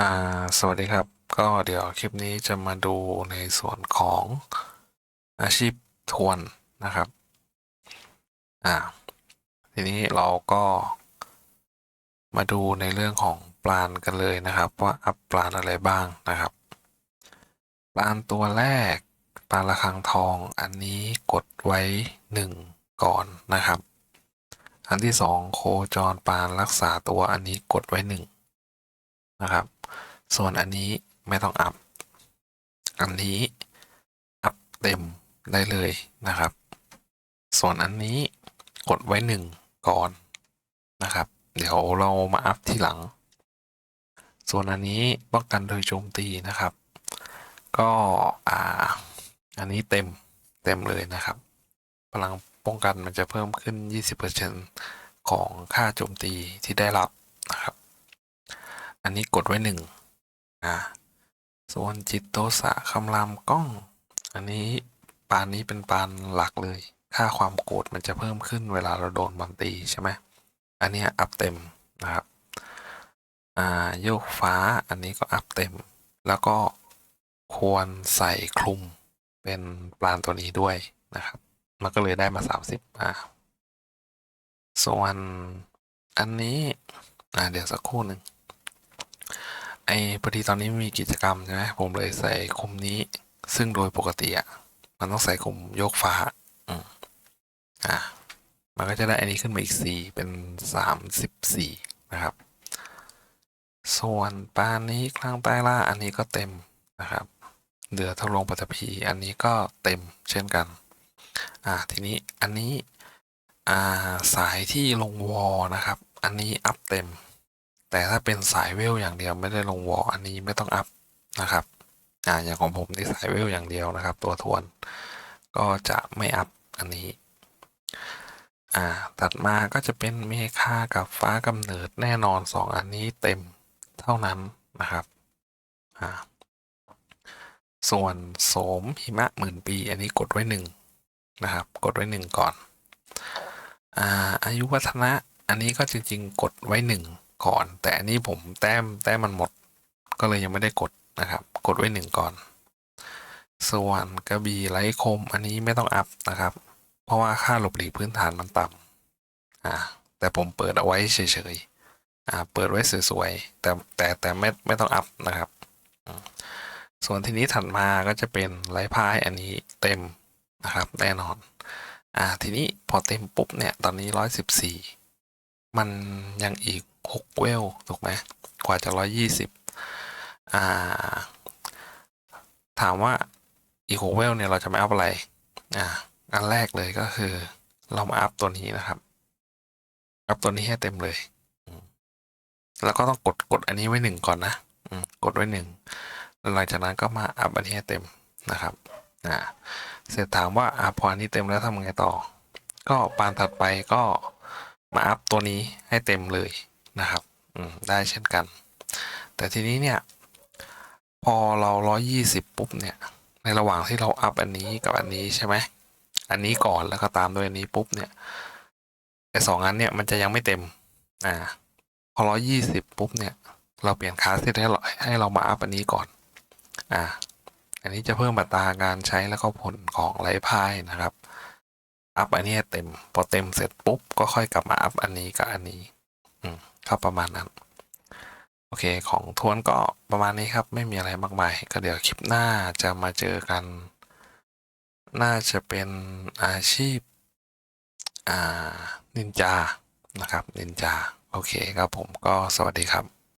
อ่าสวัสดีครับ ก็เดี๋ยวคลิปนี้จะมาดูในส่วนของอาชีพทวนนะครับอ่าทีนี้เราก็มาดูในเรื่องของปลานกันเลยนะครับ ว่าอัพปลานอะไรบ้างนะครับปลานตัวแรกปลานระฆังทองอันนี้กดไว้หนึ่งก่อนนะครับ อันที่สองโคจรปลานรักษาตัวอันนี้กดไว้หนึ่งนะครับ ส่วนอันนี้ไม่ต้องอัพ อันนี้อัพเต็มได้เลยนะครับ ส่วนอันนี้กดไว้หนึ่งก่อนนะครับ เดี๋ยวเรามาอัพที่หลัง ส่วนอันนี้ป้องกันโดยโจมตีนะครับ ก็อ่าอันนี้เต็มเต็มเลยนะครับ พลังป้องกันมันจะเพิ่มขึ้น 20%ของค่าโจมตีที่ได้รับนะครับ อันนี้กดไว้หนึ่ง อ่าส่วนจิตโตสะคำรามกล้อง อันนี้ปานนี้เป็นปานหลักเลย ค่าความโกรธมันจะเพิ่มขึ้นเวลาเราโดนบอลตีใช่ไหมอันนี้อัพเต็มนะครับอ่าโยกฟ้าอันนี้ก็อัพเต็ม แล้วก็ควรใส่คลุมเป็นปลานตัวนี้ด้วยนะครับ มันก็เลยได้มา 30อ่าส่วนอันนี้อ่าเดี๋ยวสักครู่หนึ่ง ไอพอดีตอนนี้มีกิจกรรมใช่ไหมผมเลยใส่คลุมนี้ ซึ่งโดยปกติอะมันต้องใส่คลุมยกฟ้าอืมอ่ามันก็จะได้อันนี้ขึ้นมาอีกสี่เป็นสามสิบสี่นะครับ ส่วนปานนี้คลังใต้ล่าอันนี้ก็เต็มนะครับ เดือทะลงปัตตภีอันนี้ก็เต็มเช่นกัน อ่าทีนี้อันนี้อ่าสายที่ลงวอลนะครับ อันนี้อัพเต็ม แต่ถ้าเป็นสายเวลอย่างเดียวไม่ได้ลงวออันนี้ไม่ต้องอัพนะครับอ่าอย่างของผมที่สายเวลอย่างเดียวนะครับ ตัวทวน ก็จะไม่อัพอันนี้อ่าตัดมาก็จะเป็นเมฆากับฟ้ากำเนิดแน่นอนสองอันนี้เต็มเท่านั้นนะครับอ่าส่วนโสมหิมะหมื่นปี อันนี้กดไว้หนึ่งนะครับ กดไว้หนึ่งก่อนอ่าอายุวัฒนะ อันนี้ก็จริง ๆ กดไว้หนึ่ง ก่อน แต่อันนี้ผมแต้มแต้มมันหมด ก็เลยยังไม่ได้กดนะครับ กดไว้หนึ่งก่อน ส่วนกระบี่ไร้คมอันนี้ไม่ต้องอัพนะครับ เพราะว่าค่าหลบหลีกพื้นฐานมันต่ำอ่าแต่ผมเปิดเอาไว้เฉยๆอ่าเปิดไว้สวยๆแต่แต่แต่ไม่ไม่ต้องอัพนะครับ ส่วนทีนี้ถัดมาก็จะเป็นไร้พายอันนี้เต็มนะครับแน่นอนอ่าทีนี้พอเต็มปุ๊บเนี่ยตอนนี้ร้อยสิบสี่ มันยังอีกหกเวล ถูกไหมกว่าจะร้อยยี่สิบอ่า ถามว่าอีกหกเวลเนี่ย เราจะม่อัพอะไร อ่า อันแรกเลยก็คือ เรามาอัพตัวนี้นะครับ อัพตัวนี้ให้เต็มเลย แล้วก็ต้องกดกดอันนี้ไว้หนึ่งก่อนนะกดไว้หนึ่งหลังจากนั้นก็มาอัพอันนี้ให้เต็มนะครับอ่าเสร็จถามว่าอ่าพออันนี้เต็มแล้วทำไงต่อ ก็ปานถัดไปก็ มาอัพตัวนี้ให้เต็มเลยนะครับได้เช่นกัน แต่ทีนี้เนี่ย พอเราร้อยี่สิบปุ๊บเนี่ย ในระหว่างที่เราอัพอันนี้กับอันนี้ใช่ไหมอันนี้ก่อนแล้วก็ตามด้วยอันนี้ปุ๊บเนี่ยไอสองอันเนี่ยมันจะยังไม่เต็มอ่าพอร้อยี่สิบปุ๊บเนี่ย เราเปลี่ยนคลาสให้เราให้เรามาอัพอันนี้ก่อนอ่าอันนี้จะเพิ่มอัตราการใช้แล้วก็ผลของไรพายนะครับ อัพอันนี้เต็ม พอเต็มเสร็จปุ๊บ ก็ค่อยกลับมาอัพอันนี้กับอันนี้ อืมครับประมาณนั้น โอเค ของทวนก็ประมาณนี้ครับ ไม่มีอะไรมากมาย ก็เดี๋ยวคลิปหน้าจะมาเจอกัน น่าจะเป็นอาชีพ อ่า นินจา นะครับ นินจา โอเคครับผมก็สวัสดีครับ